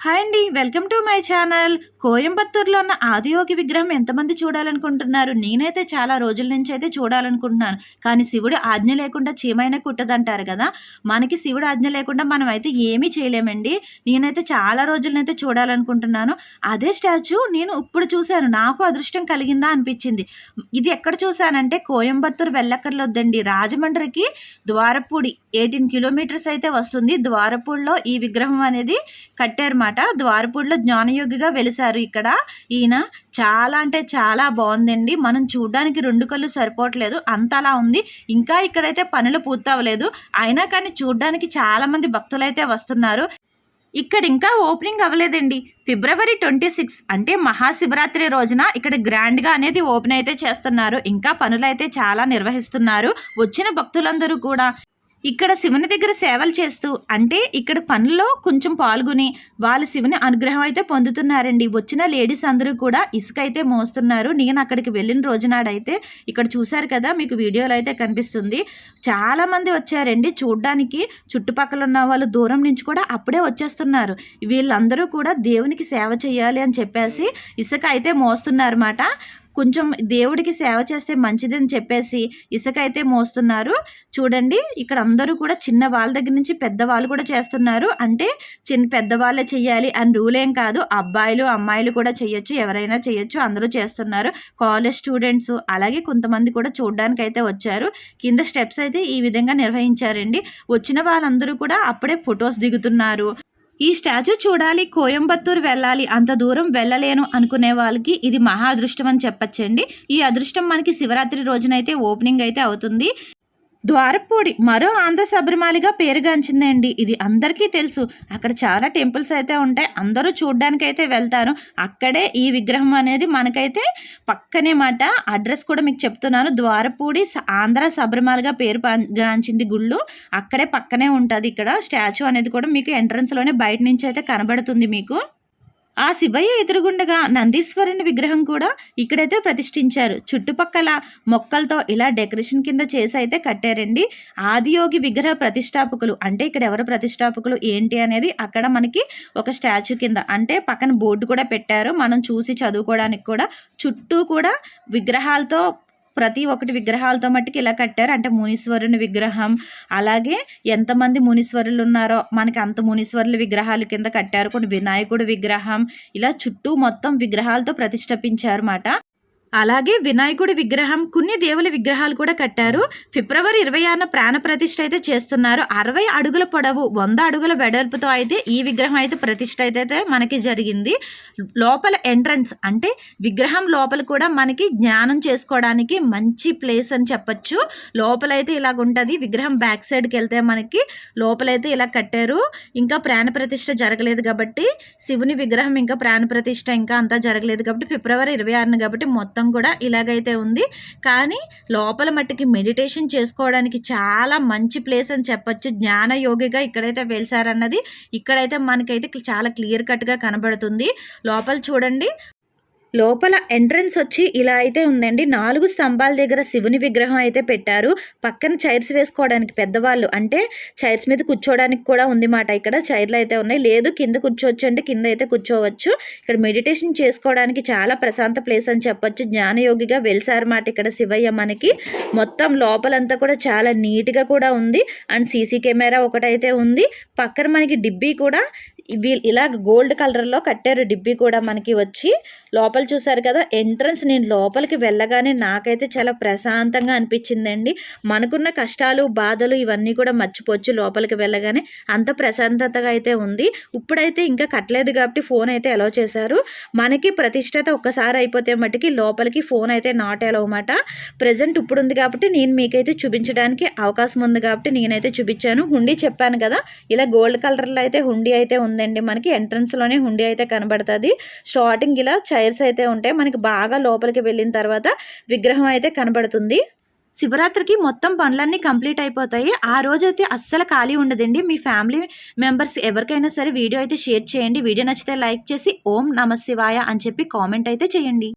Hi అండి welcome to my channel. కోయంబత్తూరులో ఉన్న ఆదియోగి విగ్రహం ఎంతమంది చూడాలనుకుంటున్నారు? నేనైతే చాలా రోజుల నుంచి అయితే చూడాలనుకుంటున్నాను. కానీ శివుడు ఆజ్ఞ లేకుండా చీమైన కుట్టదంటారు కదా? మనకి శివుడు ఆజ్ఞ లేకుండా మనం అయితే ఏమీ చేయలేమండి. నేనైతే చాలా రోజులనైతే చూడాలనుకుంటున్నాను. అదే స్టాచ్యూ నేను ఇప్పుడు చూశాను. నాకు అదృష్టం కలిగిందా అనిపించింది. ఇది ఎక్కడ చూశానంటే కోయంబత్తూరు వెళ్ళక్కర్లొద్దండి రాజమండ్రికి ద్వారపూడి ఎయిటీన్ కిలోమీటర్స్ అయితే వస్తుంది. ద్వారపూడిలో ఈ విగ్రహం అనేది కట్టారు అనమాట ద్వారపూడిలో జ్ఞానయోగిగా వెలిసారు ఇక్కడ. ఈయన చాలా అంటే చాలా బాగుందండి. మనం చూడడానికి రెండు కళ్ళు సరిపోవట్లేదు. అంతలా ఉంది. ఇంకా ఇక్కడైతే పనులు పూర్తవలేదు అయినా కానీ చూడడానికి చాలామంది భక్తులైతే వస్తున్నారు. ఇక్కడ ఇంకా ఓపెనింగ్ అవ్వలేదండి. ఫిబ్రవరి ట్వంటీ సిక్స్ అంటే మహాశివరాత్రి రోజున ఇక్కడ గ్రాండ్గా అనేది ఓపెన్ అయితే చేస్తున్నారు. ఇంకా పనులైతే చాలా నిర్వహిస్తున్నారు. వచ్చిన భక్తులందరూ కూడా ఇక్కడ శివుని దగ్గర సేవలు చేస్తూ అంటే ఇక్కడ పనుల్లో కొంచెం పాల్గొని వాళ్ళు శివుని అనుగ్రహం అయితే పొందుతున్నారండి. వచ్చిన లేడీస్ అందరూ కూడా ఇసుక అయితే మోస్తున్నారు. నేను అక్కడికి వెళ్ళిన రోజునాడైతే ఇక్కడ చూశారు కదా మీకు వీడియోలో అయితే కనిపిస్తుంది. చాలామంది వచ్చారండి చూడ్డానికి. చుట్టుపక్కల ఉన్న వాళ్ళు దూరం నుంచి కూడా అప్పుడే వచ్చేస్తున్నారు. వీళ్ళందరూ కూడా దేవునికి సేవ చేయాలి అని చెప్పేసి ఇసుక అయితే మోస్తున్నారన్నమాట. కొంచెం దేవుడికి సేవ చేస్తే మంచిదని చెప్పేసి ఇసుక అయితే మోస్తున్నారు. చూడండి ఇక్కడ అందరూ కూడా చిన్న వాళ్ళ దగ్గర నుంచి పెద్దవాళ్ళు కూడా చేస్తున్నారు. అంటే చిన్న పెద్దవాళ్ళే చెయ్యాలి అని రూల్ ఏం కాదు. అబ్బాయిలు అమ్మాయిలు కూడా చేయొచ్చు ఎవరైనా చేయొచ్చు అందరూ చేస్తున్నారు. కాలేజ్ స్టూడెంట్స్ అలాగే కొంతమంది కూడా చూడడానికి అయితే వచ్చారు. కింద స్టెప్స్ అయితే ఈ విధంగా నిర్వహించారండి. వచ్చిన వాళ్ళందరూ కూడా అప్పుడే ఫొటోస్ దిగుతున్నారు. ఈ స్టాచ్యూ చూడాలి కోయంబత్తూరు వెళ్ళాలి అంత దూరం వెళ్ళలేను అనుకునే వాళ్ళకి ఇది మహా అదృష్టం అని చెప్పచ్చండి. ఈ అదృష్టం మనకి శివరాత్రి రోజునైతే ఓపెనింగ్ అయితే అవుతుంది. ద్వారపూడి మరో ఆంధ్ర శబరిమాలిగా పేరుగాంచిందండి. ఇది అందరికీ తెలుసు. అక్కడ చాలా టెంపుల్స్ అయితే ఉంటాయి. అందరూ చూడ్డానికైతే వెళ్తారు. అక్కడే ఈ విగ్రహం అనేది మనకైతే పక్కనే మాట అడ్రస్ కూడా మీకు చెప్తున్నాను. ద్వారపూడి ఆంధ్ర శబరిమాలిగా పేరు గాంచింది గుళ్ళు అక్కడే పక్కనే ఉంటుంది ఇక్కడ. స్టాచ్యూ అనేది కూడా మీకు ఎంట్రన్స్లోనే బయట నుంచి అయితే కనబడుతుంది మీకు. ఆ శివయ్య ఎదురుగుండగా నందీశ్వరుని విగ్రహం కూడా ఇక్కడైతే ప్రతిష్ఠించారు. చుట్టుపక్కల మొక్కలతో ఇలా డెకరేషన్ కింద చేసి అయితే కట్టారండి. ఆదియోగి విగ్రహ ప్రతిష్టాపకులు అంటే ఇక్కడ ఎవరు ప్రతిష్టాపకులు ఏంటి అనేది అక్కడ మనకి ఒక స్టాచ్యూ కింద అంటే పక్కన బోర్డు కూడా పెట్టారు. మనం చూసి చదువుకోవడానికి కూడా చుట్టూ కూడా విగ్రహాలతో ప్రతి ఒక్కటి విగ్రహాలతో మట్టుకు ఇలా కట్టారు. అంటే మునీశ్వరుని విగ్రహం అలాగే ఎంతమంది మునీశ్వరులు ఉన్నారో మనకి అంత మునీశ్వరుల విగ్రహాలు కింద కట్టారు. కొన్ని వినాయకుడు విగ్రహం ఇలా చుట్టూ మొత్తం విగ్రహాలతో ప్రతిష్టపించారు అన్నమాట. అలాగే వినాయకుడి విగ్రహం కొన్ని దేవుల విగ్రహాలు కూడా కట్టారు. ఫిబ్రవరి ఇరవై ఆరున ప్రాణ ప్రతిష్ఠ అయితే చేస్తున్నారు. అరవై అడుగుల పొడవు వంద అడుగుల వెడల్పుతో అయితే ఈ విగ్రహం అయితే ప్రతిష్ఠ అయితే మనకి జరిగింది. లోపల ఎంట్రన్స్ అంటే విగ్రహం లోపల కూడా మనకి జ్ఞానం చేసుకోవడానికి మంచి ప్లేస్ అని చెప్పచ్చు. లోపలైతే ఇలాగ ఉంటుంది. విగ్రహం బ్యాక్ సైడ్కి వెళ్తే మనకి లోపలైతే ఇలా కట్టారు. ఇంకా ప్రాణ ప్రతిష్ఠ జరగలేదు కాబట్టి శివుని విగ్రహం ఇంకా ప్రాణ ప్రతిష్ఠ ఇంకా అంతా జరగలేదు కాబట్టి ఫిబ్రవరి ఇరవై ఆరున కాబట్టి మొత్తం మొత్తం కూడా ఇలాగైతే ఉంది. కానీ లోపల మట్టికి మెడిటేషన్ చేసుకోవడానికి చాలా మంచి ప్లేస్ అని చెప్పొచ్చు. జ్ఞాన యోగిగా ఇక్కడైతే వెలిసారన్నది. ఇక్కడైతే మనకైతే చాలా క్లియర్ కట్గా కనబడుతుంది. లోపల చూడండి. లోపల ఎంట్రన్స్ వచ్చి ఇలా అయితే ఉందండి. నాలుగు స్తంభాల దగ్గర శివుని విగ్రహం అయితే పెట్టారు. పక్కన చైర్స్ వేసుకోవడానికి పెద్దవాళ్ళు అంటే చైర్స్ మీద కూర్చోవడానికి కూడా ఉంది మాట ఇక్కడ. చైర్లు అయితే ఉన్నాయి. లేదు కింద కూర్చోవచ్చు అంటే కింద అయితే కూర్చోవచ్చు. ఇక్కడ మెడిటేషన్ చేసుకోవడానికి చాలా ప్రశాంత ప్లేస్ అని చెప్పొచ్చు. జ్ఞానయోగిగా వెలిసారన్నమాట ఇక్కడ శివయ్య మనకి. మొత్తం లోపలంతా కూడా చాలా నీట్గా కూడా ఉంది. అండ్ సీసీ కెమెరా ఒకటైతే ఉంది. పక్కన మనకి డిబ్బీ కూడా వీళ్ళు ఇలా గోల్డ్ కలర్లో కట్టారు డిబ్బీ కూడా మనకి వచ్చి. లోపల చూసారు కదా ఎంట్రన్స్ నేను లోపలికి వెళ్ళగానే నాకైతే చాలా ప్రశాంతంగా అనిపించిందండి. మనకున్న కష్టాలు బాధలు ఇవన్నీ కూడా మర్చిపోవచ్చు లోపలికి వెళ్ళగానే. అంత ప్రశాంతతగా అయితే ఉంది. ఇప్పుడైతే ఇంకా కట్టలేదు కాబట్టి ఫోన్ అయితే అలౌ చేశారు. మనకి ప్రతిష్టత ఒక్కసారి అయిపోతే మట్టుకి లోపలికి ఫోన్ అయితే నాట్ అలౌ అన్నమాట. ప్రజెంట్ ఇప్పుడు ఉంది కాబట్టి నేను మీకైతే చూపించడానికి అవకాశం ఉంది కాబట్టి నేనైతే చూపించాను. హుండీ చెప్పాను కదా ఇలా గోల్డ్ కలర్లో అయితే హుండీ అయితే ఉంది. ఉందండి. మనకి ఎంట్రన్స్లోనే హుండీ అయితే కనబడుతుంది. స్టార్టింగ్ ఇలా చైర్స్ అయితే ఉంటాయి. మనకి బాగా లోపలికి వెళ్ళిన తర్వాత విగ్రహం అయితే కనబడుతుంది. శివరాత్రికి మొత్తం పనులన్నీ కంప్లీట్ అయిపోతాయి. ఆ రోజైతే అస్సలు ఖాళీ ఉండదండి. మీ ఫ్యామిలీ మెంబర్స్ ఎవరికైనా సరే వీడియో అయితే షేర్ చేయండి. వీడియో నచ్చితే లైక్ చేసి ఓం నమ శివాయ అని చెప్పి కామెంట్ అయితే చేయండి.